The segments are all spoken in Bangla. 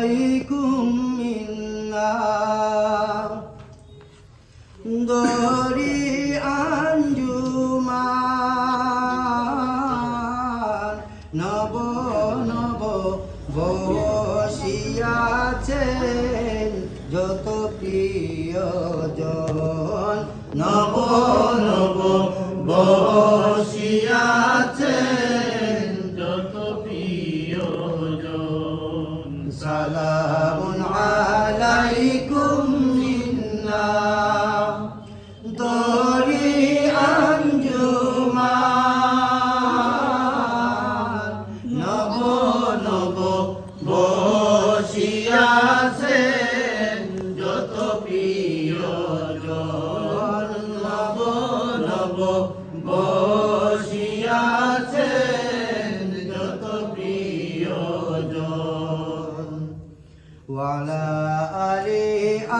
عليكم منا দরি আঞ্জুমান নব নব বসিয়াছেন যত প্রিয়জন নব নব সর্ব বসিয়াছেন যত প্রিয়জন। ওয়ালা আলি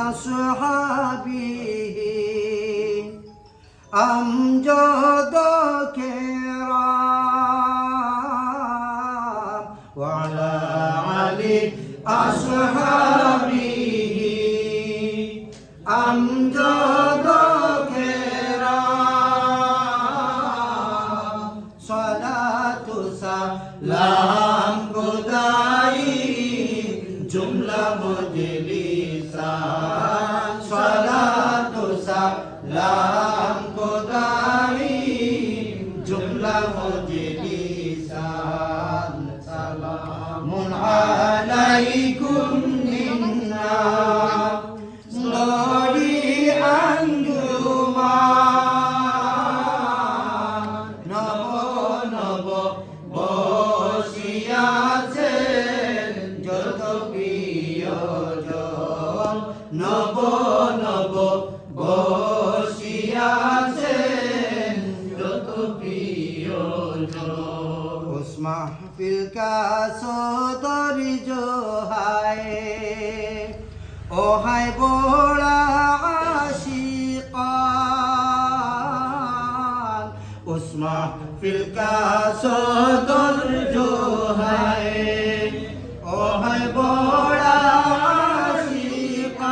আসহাবি আমজদ কেরাম ওয়ালা আলি আসহাবি আমজদ লাম গোদাই জুমলা বজলি মজলিসা সালাতু লাম গোদাই জুমলা মজলিসা। উসমা ফিল কাসদর জোহায়। ওহাই বোড়া আশিকান উসমা ফিল কাসদর জোহায়। ওহাই বোড়া আশিকান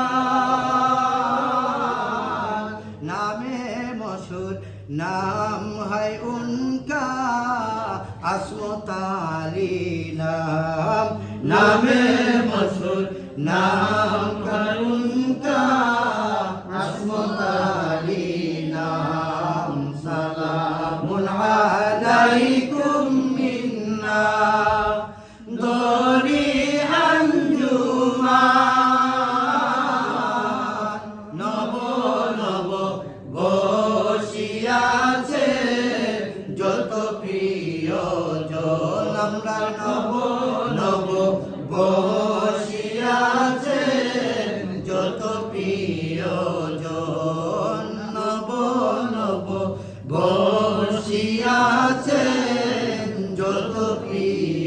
নামে মশুর নাম है আসমত আলী নাম নামে মসুর নাম করুণতা। আসমত আলী নাম সালামুন আলাইকুম মিন্না। দরি আঞ্জুমা। নব নব বসিয়া নব নব বসিয়াছেন যত প্রিয়জন নব নব বসিয়াছেন যত প্রিয়